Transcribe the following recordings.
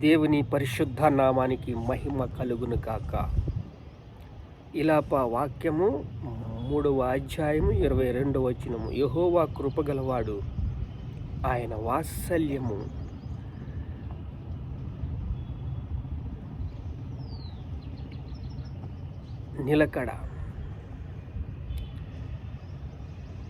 దేవుని పరిశుద్ధ నామానికి మహిమ కలుగును కాక ఇలాప వాక్యము మూడవ అధ్యాయము ఇరవై రెండవ వచనము. యహోవా కృపగలవాడు ఆయన వాత్సల్యము. నిలకడ.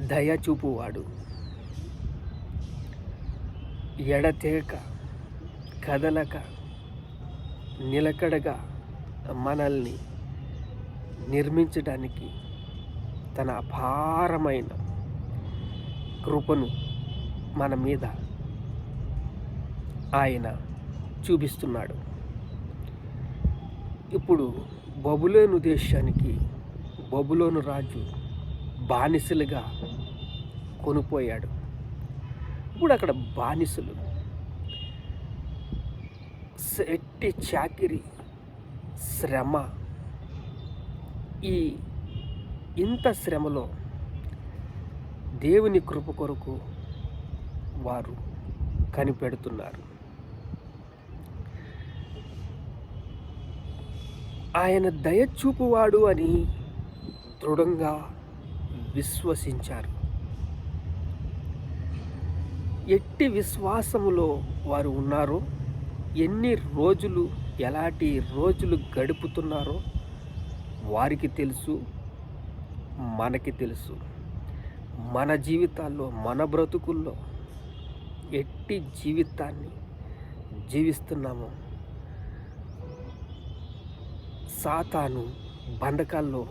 దయ చూపువాడు ఎడతేక కదలక నిలకడగా మనల్ని నిర్మించడానికి తన అపారమైన కృపను మన మీద ఆయన చూపిస్తున్నాడు. ఇప్పుడు బబులోను దేశానికి బబులోను రాజు బానిసలుగా కొనిపోయాడు. ఇప్పుడు అక్కడ బానిసలు ఎట్టి చాకిరి శ్రమ. ఈ ఇంత శ్రమలో దేవుని కృప కొరకు వారు కనిపెడుతున్నారు. ఆయన దయచూపువాడు అని దృఢంగా విశ్వసించారు. ఎట్టి విశ్వాసములో వారు ఉన్నారో ఎన్ని రోజులు ఎలాంటి రోజులు గడుపుతున్నారో వారికి తెలుసు మనకి తెలుసు. మన జీవితాల్లో మన బ్రతుకుల్లో ఎట్టి జీవితాన్ని జీవిస్తున్నామో సాతాను బండకాల్లో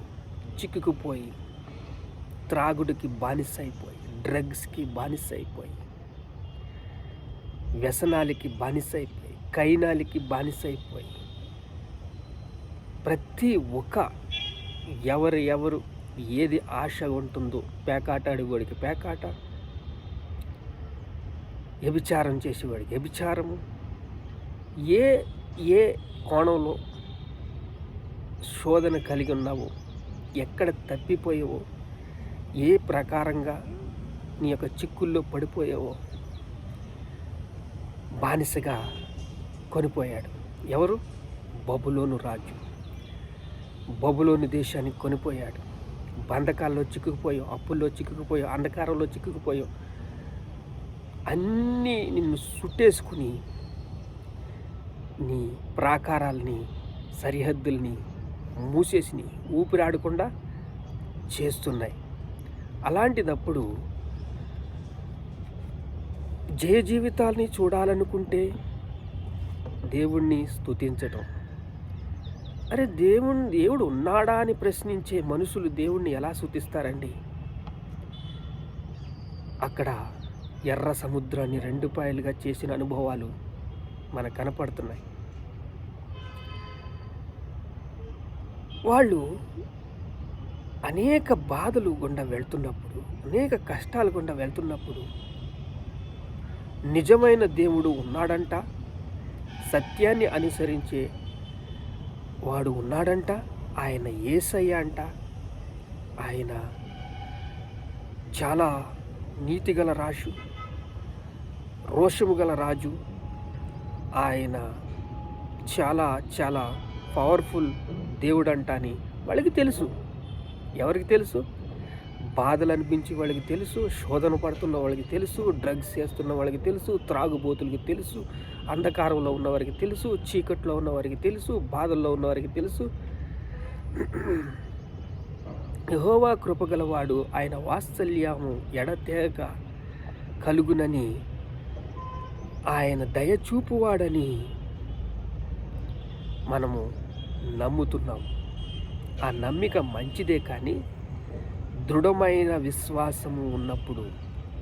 చిక్కుకుపోయి త్రాగుడికి బానిస అయిపోయి డ్రగ్స్కి బానిస అయిపోయి వ్యసనాలకి బానిస అయిపోయి కైనాలికి బానిస అయిపోయి ప్రతి ఒక్క ఎవరు ఎవరు ఏది ఆశ ఉంటుందో పేకాట అడిగోడికి పేకాట. వ్యభిచారం చేసేవాడికి వ్యభిచారము. ఏ ఏ కోణంలో శోధన కలిగి ఉన్నావో ఎక్కడ తప్పిపోయావో ఏ ప్రకారంగా నీ యొక్క చిక్కుల్లో పడిపోయావో బానిసగా కొనిపోయాడు. ఎవరు? బబులోను రాజు. బబులోని దేశానికి కొనిపోయాడు. బంధకాల్లో చిక్కుకుపోయావు అప్పుల్లో చిక్కుకుపోయావు అంధకారంలో చిక్కుకుపోయావు. అన్నీ నిన్ను సుట్టేసుకుని నీ ప్రాకారాల్ని సరిహద్దుల్ని మూసేసి ఊపిరాడకుండా చేస్తున్నాయి. అలాంటిదప్పుడు జయ జీవితాల్ని చూడాలనుకుంటే దేవుణ్ణి స్తుతించటం. అరే దేవుడు దేవుడు ఉన్నాడా అని ప్రశ్నించే మనుషులు దేవుణ్ణి ఎలా స్థుతిస్తారండి అక్కడ ఎర్ర సముద్రాన్ని రెండు పాయలుగా చేసిన అనుభవాలు మనకు కనపడుతున్నాయి. వాళ్ళు అనేక బాధలు గుండా వెళ్తున్నప్పుడు అనేక కష్టాలు గుండా వెళ్తున్నప్పుడు నిజమైన దేవుడు ఉన్నాడంట సత్యాన్ని అనుసరించే వాడు ఉన్నాడంట. ఆయన ఏసయ్య అంట. ఆయన చాలా నీతిగల రాజు రోషము గల రాజు. ఆయన చాలా చాలా పవర్ఫుల్ దేవుడు అంట అని వాళ్ళకి తెలుసు. ఎవరికి తెలుసు? బాధలు అనిపించి వాళ్ళకి తెలుసు శోధన పడుతున్న వాళ్ళకి తెలుసు డ్రగ్స్ చేస్తున్న వాళ్ళకి తెలుసు త్రాగుబోతులకి తెలుసు అంధకారంలో ఉన్నవారికి తెలుసు చీకట్లో ఉన్నవారికి తెలుసు బాధల్లో ఉన్నవారికి తెలుసు. యహోవా కృపగలవాడు ఆయన వాత్సల్యము ఎడతేగ కలుగునని ఆయన దయచూపువాడని మనము నమ్ముతున్నాం. ఆ నమ్మిక మంచిదే కానీ దృఢమైన విశ్వాసము ఉన్నప్పుడు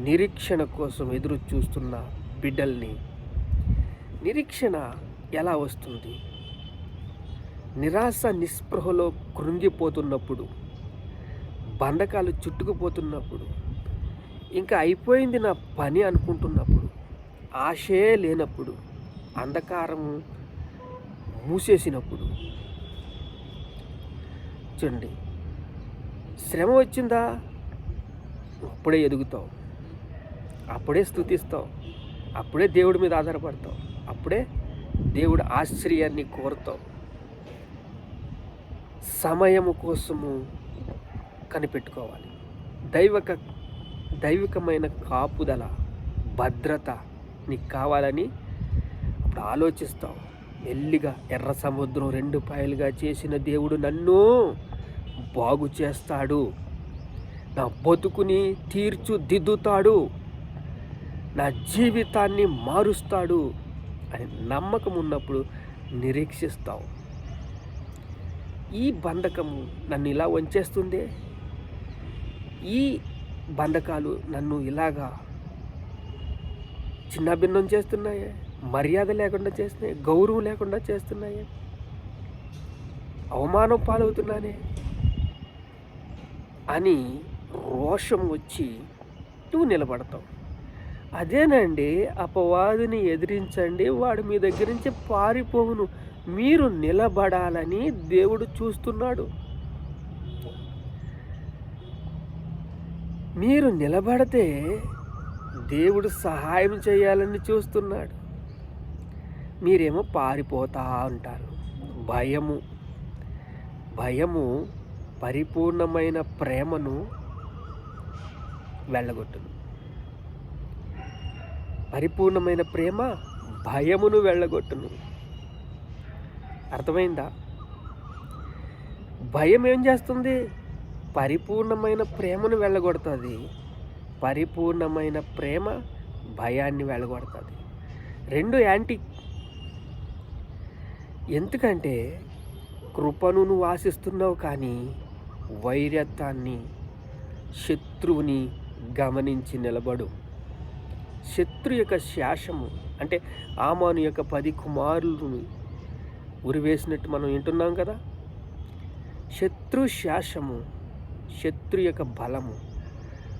నిరీక్షణ కోసం ఎదురు చూస్తున్న బిడ్డల్ని నిరీక్షణ ఎలా వస్తుంది? నిరాశ నిస్పృహలో కృంగిపోతున్నప్పుడు బంధకాలు చుట్టుకుపోతున్నప్పుడు ఇంకా అయిపోయింది నా పని అనుకుంటున్నప్పుడు ఆశే లేనప్పుడు అంధకారము మూసేసినప్పుడు. చూడండి శ్రమ వచ్చిందా? అప్పుడే ఎదుగుతావు. అప్పుడే స్థుతిస్తావు అప్పుడే దేవుడి మీద ఆధారపడతావు. అప్పుడే దేవుడు ఆశ్చర్యాన్ని కోరుతావు సమయము కోసము కనిపెట్టుకోవాలి. దైవక దైవికమైన కాపుదల భద్రత నీకు కావాలని అప్పుడు ఆలోచిస్తావు మెల్లిగా ఎర్ర సముద్రం రెండు పాయలుగా చేసిన దేవుడు నన్ను బాగు చేస్తాడు. నా బతుకుని తీర్చుదిద్దుతాడు. నా జీవితాన్ని మారుస్తాడు. అని నమ్మకం ఉన్నప్పుడు నిరీక్షిస్తావు. ఈ బంధకము నన్ను ఇలా వంచేస్తుందే? ఈ బంధకాలు నన్ను ఇలాగా చిన్నభిన్నం చేస్తున్నాయే? మర్యాద లేకుండా చేస్తున్నాయి? గౌరవం లేకుండా చేస్తున్నాయే? అవమానం పాలవుతున్నానే? అని రోషం వచ్చి నువ్వు నిలబడతావు. అదేనండి. అపవాదిని ఎదిరించండి. వాడు మీ దగ్గర నుంచి పారిపోవును. మీరు నిలబడాలని దేవుడు చూస్తున్నాడు. మీరు నిలబడితే దేవుడు సహాయం చేయాలని చూస్తున్నాడు. మీరేమో పారిపోతా ఉంటారు భయము. భయము పరిపూర్ణమైన ప్రేమను వెళ్ళగొట్టును. పరిపూర్ణమైన ప్రేమ భయమును వెళ్ళగొట్టును. అర్థమైందా? భయం ఏం చేస్తుంది? పరిపూర్ణమైన ప్రేమను వెళ్ళగొడుతుంది. పరిపూర్ణమైన ప్రేమ భయాన్ని వెళ్ళగొడుతుంది. రెండు యాంటీ. ఎందుకంటే కృపను నువ్వు ఆశిస్తున్నావు కానీ వైరత్వాన్ని శత్రువుని గమనించి నిలబడు. శత్రు యొక్క శాసము అంటే ఆమాను యొక్క పది కుమారులను ఉరివేసినట్టు మనం వింటున్నాం కదా? శత్రు శాసము శత్రు యొక్క బలము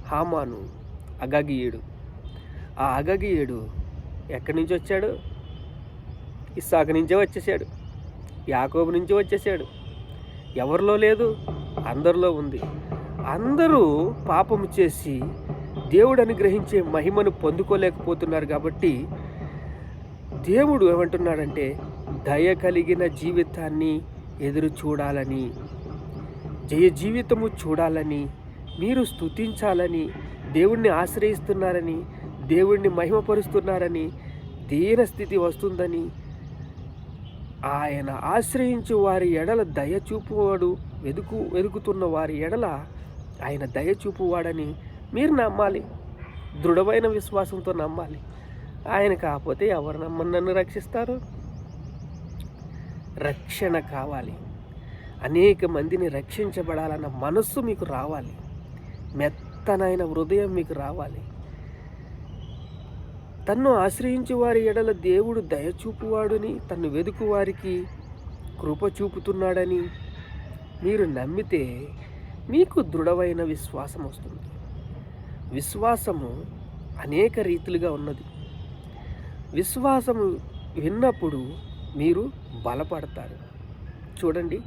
హామాను అగగియుడు. ఆ అగగియుడు ఎక్కడి నుంచి వచ్చాడు? ఇస్సాక నుంచే వచ్చేసాడు యాకోబు నుంచి వచ్చేసాడు. ఎవరిలో లేదు? అందరిలో ఉంది. అందరూ పాపము చేసి దేవుడు అనుగ్రహించే మహిమను పొందుకోలేకపోతున్నారు కాబట్టి దేవుడు ఏమంటున్నాడంటే దయ కలిగిన జీవితాన్ని ఎదురు చూడాలని జయ జీవితము చూడాలని మీరు స్తుతించాలని దేవుణ్ణి ఆశ్రయిస్తున్నారని దేవుణ్ణి మహిమపరుస్తున్నారని దీన స్థితి వస్తుందని ఆయన ఆశ్రయించు వారి ఎడల దయ చూపువాడు వెదుకు వెదుకుతున్న వారి ఎడల ఆయన దయ చూపువాడని మీరు నమ్మాలి. దృఢమైన విశ్వాసంతో నమ్మాలి. ఆయన కాకపోతే ఎవరు నమ్మని నన్ను రక్షిస్తారు? రక్షణ కావాలి. అనేక మందిని రక్షించబడాలన్న మనస్సు మీకు రావాలి. మెత్తనైన హృదయం మీకు రావాలి. తన్ను ఆశ్రయించు వారి ఎడల దేవుడు దయచూపువాడుని తన్ను వెదుకు వారికి కృప చూపుతున్నాడని మీరు నమ్మితే మీకు దృఢమైన విశ్వాసం వస్తుంది. విశ్వాసము అనేక రీతులుగా ఉన్నది. విశ్వాసము విన్నప్పుడు మీరు బలపడతారు. చూడండి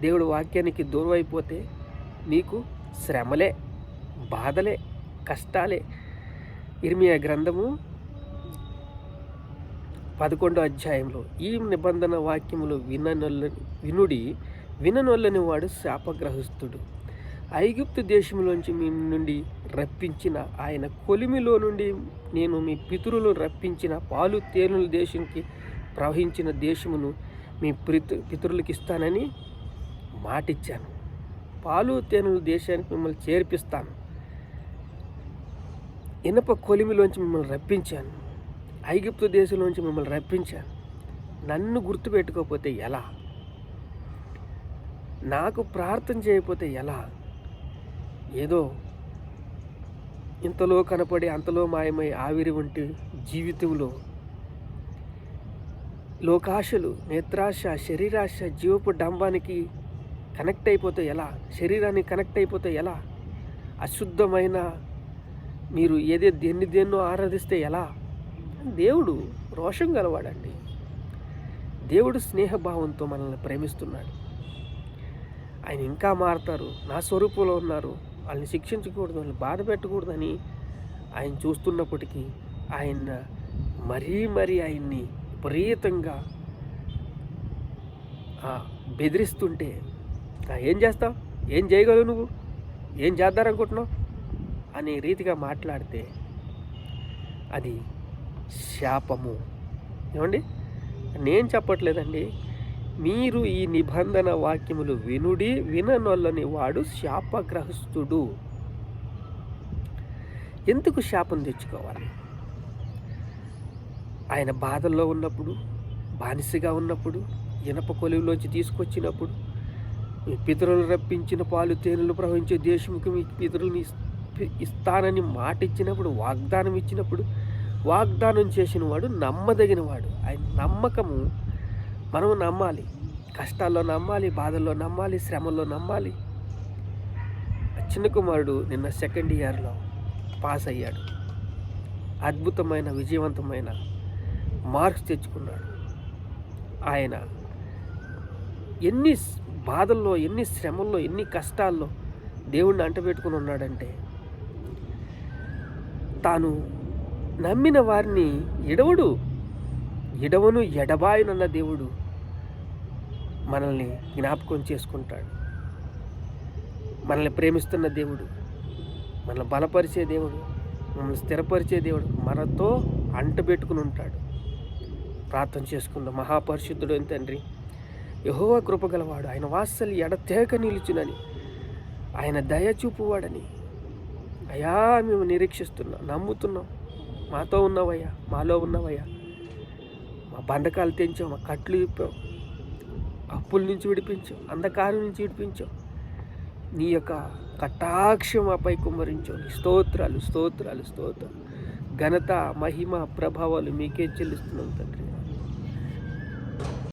దేవుడు వాక్యానికి దూరమైపోతే మీకు శ్రమలే బాధలే కష్టాలే. ఇర్మియా గ్రంథము పదకొండో అధ్యాయంలో ఈ నిబంధన వాక్యములు విననొల్ల వినుడి విననొల్లని వాడు శాపగ్రహస్థుడు. ఐగుప్తు దేశంలోంచి మీ నుండి రప్పించిన ఆయన కొలిమిలో నుండి నేను మీ పితరులు రప్పించిన పాలు తేనెల దేశంకి ప్రవహించిన దేశమును మీ పితృ పితరులకు ఇస్తానని మాటిచ్చాను. పాలు తేనెల దేశానికి మిమ్మల్ని చేర్పిస్తాను. ఇనప కొలిమిలోంచి మిమ్మల్ని రప్పించాను. ఐగుప్తు దేశంలోంచి మిమ్మల్ని రప్పించాను. నన్ను గుర్తుపెట్టుకోకపోతే ఎలా? నాకు ప్రార్థన చేయకపోతే ఎలా? ఏదో ఇంతలో కనపడి అంతలో మాయమై ఆవిరి వంటి జీవితంలో లోకాశలు నేత్రాశ శరీరాశ జీవపు డంబానికి కనెక్ట్ అయిపోతే ఎలా? శరీరానికి కనెక్ట్ అయిపోతే ఎలా? అశుద్ధమైన మీరు ఏదే దేన్ని దేన్నో ఆరాధిస్తే ఎలా? దేవుడు రోషం గలవాడండి. దేవుడు స్నేహభావంతో మనల్ని ప్రేమిస్తున్నాడు. ఆయన ఇంకా మారతారు నా స్వరూపంలో ఉన్నారు. వాళ్ళని శిక్షించకూడదు వాళ్ళని బాధ పెట్టకూడదని ఆయన చూస్తున్నప్పటికీ ఆయన మరీ మరీ ఆయన్ని విపరీతంగా బెదిరిస్తుంటే ఏం చేస్తావు? ఏం చేయగలవు నువ్వు? ఏం చేద్దారనుకుంటున్నావు? అనే రీతిగా మాట్లాడితే అది శాపము. ఏమండి? నేను చెప్పట్లేదండి. మీరు ఈ నిబంధన వాక్యములు వినుడి విననొల్లని వాడు శాపగ్రహస్థుడు. ఎందుకు శాపం తెచ్చుకోవాలి? ఆయన బాధల్లో ఉన్నప్పుడు బానిసగా ఉన్నప్పుడు ఇనప కొలువులోంచి తీసుకొచ్చినప్పుడు మీ పితరులు రప్పించిన పాలు తేనెలు ప్రవహించే దేశంకి మీ పితరులను ఇస్తానని మాట ఇచ్చినప్పుడు వాగ్దానం ఇచ్చినప్పుడు వాగ్దానం చేసిన వాడు నమ్మదగిన వాడు ఆయన నమ్మకము మనం నమ్మాలి. కష్టాల్లో నమ్మాలి బాధల్లో నమ్మాలి శ్రమల్లో నమ్మాలి. చిన్న కుమారుడు నిన్న సెకండ్ ఇయర్లో పాస్ అయ్యాడు. అద్భుతమైన విజయవంతమైన మార్క్స్ తెచ్చుకున్నాడు. ఆయన ఎన్ని బాధల్లో ఎన్ని శ్రమల్లో ఎన్ని కష్టాల్లో దేవుణ్ణి అంటబెట్టుకుని ఉన్నాడంటే తాను నమ్మిన వారిని ఎడవడు. ఎడవను ఎడబాయనన్న దేవుడు మనల్ని జ్ఞాపకం చేసుకుంటాడు. మనల్ని ప్రేమిస్తున్న దేవుడు మనల్ని బలపరిచే దేవుడు మనల్ని స్థిరపరిచే దేవుడు మనతో అంటబెట్టుకుని ఉంటాడు. ప్రార్థన చేసుకుందాం. మహాపరిశుద్ధుడు తండ్రి యహోవా కృపగలవాడు ఆయన వాత్సలు ఎడతేక నిలుచునని ఆయన దయ చూపువాడని. అయా మేము నిరీక్షిస్తున్నాం నమ్ముతున్నాం. మాతో ఉన్నావయ్యా మాలో ఉన్నావయ్యా. మా బంధకాలు తెంచావు మా కట్లు విప్పావు అప్పుల నుంచి విడిపించావు అంధకారం నుంచి విడిపించావు నీ యొక్క కటాక్షం మాపై కుమ్మరించు. స్తోత్రాలు స్తోత్రాలు స్తోత్రాలు. ఘనత మహిమ ప్రభావాలు మీకే చెల్లిస్తున్నాం తండ్రి.